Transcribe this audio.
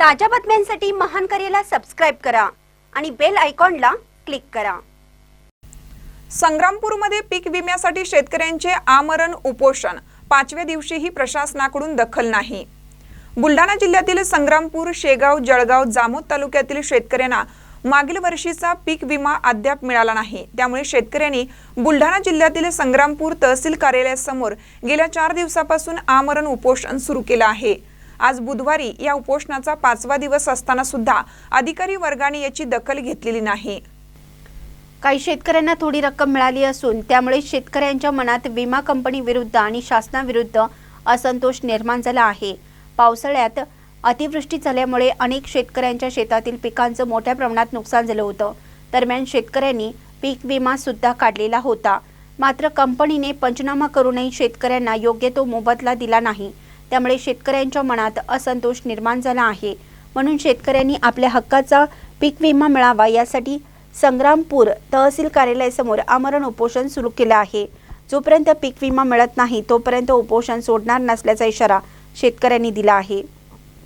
ताज्या बातम्यांसाठी महान करेला सबस्क्राईब करा आणि बेल आयकॉनला क्लिक करा. संग्रामपूरमध्ये पीक विम्यासाठी शेतकऱ्यांचे आमरण उपोषण. पाचव्या दिवशीही प्रशासनाकडून दखल नाही. बुलढाणा जिल्ह्यातील संग्रामपूर शेगाव जळगाव जामोद तालुक्यातील शेतकऱ्यांना मागील वर्षीचा पीक विमा अद्याप मिळाला नाही. त्यामुळे शेतकऱ्यांनी बुलढाणा जिल्ह्यातील संग्रामपूर तहसील कार्यालयासमोर गेल्या चार दिवसापासून आमरण उपोषण सुरू केलं आहे. आज बुधवारी या उपोषणाचा पाचवा दिवस असताना सुद्धा अधिकारी वर्गाने याची दखल घेतलेली नाही. काही शेतकऱ्यांना थोडी रक्कम मिळाली असून त्यामुळे शेतकऱ्यांच्या मनात विमा कंपनी विरुद्ध आणि शासनाविरुद्ध असंतोष निर्माण झाला आहे. पावसाळ्यात अतिवृष्टी झाल्यामुळे अनेक शेतकऱ्यांच्या शेतातील पिकांचं मोठ्या प्रमाणात नुकसान झालं होतं. दरम्यान शेतकऱ्यांनी पीक विमा सुद्धा काढलेला होता. मात्र कंपनीने पंचनामा करूनही शेतकऱ्यांना योग्य तो मोबदला दिला नाही. त्यामुळे शेतकऱ्यांच्या मनात असंतोष निर्माण झाला आहे. म्हणून शेतकऱ्यांनी आपल्या हक्काचा पीक विमा मिळावा यासाठी संग्रामपूर तहसील कार्यालयासमोर आमरण उपोषण सुरू केलं आहे. जोपर्यंत पीक विमा मिळत नाही तोपर्यंत उपोषण सोडणार नसल्याचा इशारा शेतकऱ्यांनी दिला आहे.